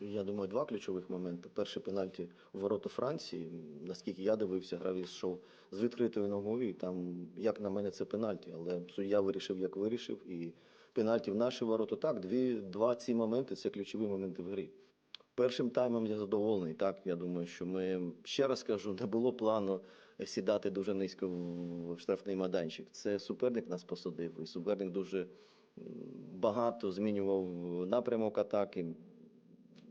Я думаю, два ключових моменти. Перший пенальті у ворота Франції. Наскільки я дивився, гравець йшов з відкритою ногою. Там, як на мене, це пенальті. Але суддя вирішив, як вирішив. І пенальті в наші ворота. Так, дві, два ці моменти це ключові моменти в грі. Першим таймом я задоволений. Так, я думаю, що ми ще раз кажу, не було плану сідати дуже низько в штрафний майданчик. Це суперник нас посадив, і суперник дуже багато змінював напрямок атаки.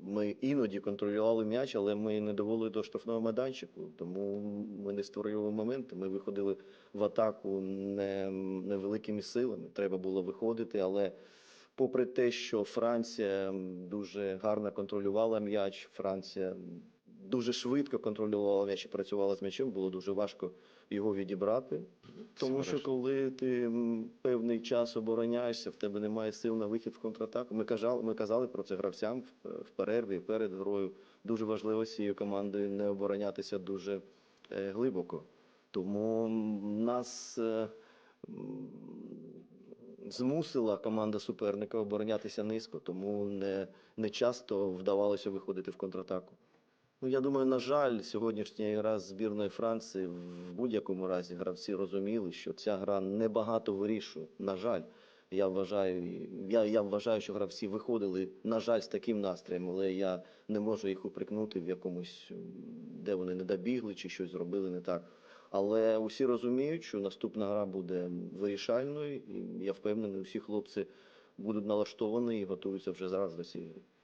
Ми іноді контролювали м'яч, але ми не довели до штрафного майданчику, тому ми не створювали моменти. Ми виходили в атаку не, невеликими силами. Треба було виходити, але попри те, що Франція дуже гарно контролювала м'яч, Франція дуже швидко контролювала м'яч і працювала з м'ячем, було дуже важко його відібрати. Тому що коли ти певний час обороняєшся, в тебе немає сил на вихід в контратаку. Ми казали, ми казали про це гравцям в, в перерві, перед грою. Дуже важливо з цією командою не оборонятися дуже е, глибоко. Тому нас е, змусила команда суперника оборонятися низько, тому не, не часто вдавалося виходити в контратаку. Ну, я думаю, на жаль, сьогоднішня гра збірної Франції в будь-якому разі гравці розуміли, що ця гра небагато вирішує. На жаль, я вважаю, я, я вважаю, що гравці виходили, на жаль, з таким настроєм, але я не можу їх упрекнути в якомусь, де вони не добігли чи щось зробили не так. Але усі розуміють, що наступна гра буде вирішальною, і я впевнений, усі хлопці будуть налаштовані і готуються вже зараз до цієї.